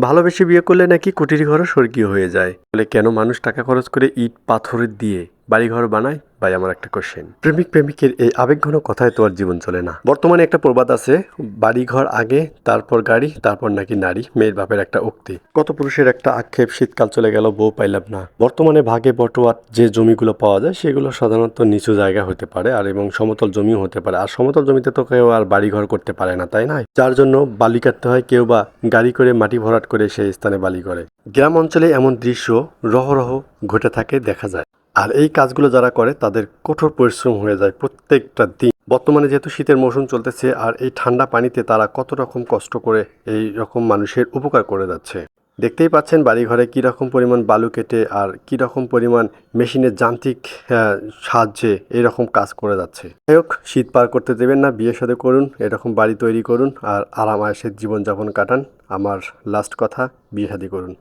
ভালোবেসে বিয়ে করলে নাকি কুটির ঘরও স্বর্গীয় হয়ে যায়। বলে কেন মানুষ টাকা খরচ করে ইট পাথরের দিয়ে বাড়িঘর বানায়? ভাই, আমার একটা কোশ্চেন প্রেমিক, প্রেমিকের এই আবেগঘন কথায় তো আর জীবন চলে না। বর্তমানে একটা প্রবাদ আছে, বাড়িঘর আগে, তারপর গাড়ি, তারপর নাকি নারী, মেয়ের বাপের একটা উক্তি। কত পুরুষের একটা আক্ষেপ, শীতকাল চলে গেল, বউ পাইলাম না। বর্তমানে ভাগে বটোয়ার যে জমিগুলো পাওয়া যায়, সেগুলো সাধারণত নিচু জায়গা হতে পারে, আর এবং সমতল জমিও হতে পারে। আর সমতল জমিতে তো কেউ আর বাড়িঘর করতে পারে না, তাই না? যার জন্য বালি কাটতে হয়, কেউ বা গাড়ি করে, মাটি ভরাট করে সেই স্থানে বালি করে। গ্রাম অঞ্চলে এমন দৃশ্য রহরহ ঘটে থাকে, দেখা যায়। আর এই কাজগুলো যারা করে তাদের কঠোর পরিশ্রম হয়ে যায় প্রত্যেকটা দিন। বর্তমানে যেহেতু শীতের মৌসুম চলতেছে আর এই ঠান্ডা পানিতে তারা কত রকম কষ্ট করে এই রকম মানুষের উপকার করে যাচ্ছে। দেখতেই পাচ্ছেন বাড়িঘরে কী রকম পরিমাণ বালু কেটে আর কী রকম পরিমাণ মেশিনের যান্ত্রিক আহ, সাহায্যে এরকম কাজ করে যাচ্ছে। যাই হোক শীত পার করতে দেবেন না বিয়ে সাথে করুন এরকম বাড়ি তৈরি করুন আর আরাম আয়েসের জীবনযাপন কাটান। আমার লাস্ট কথা বিয়ে শাদী করুন।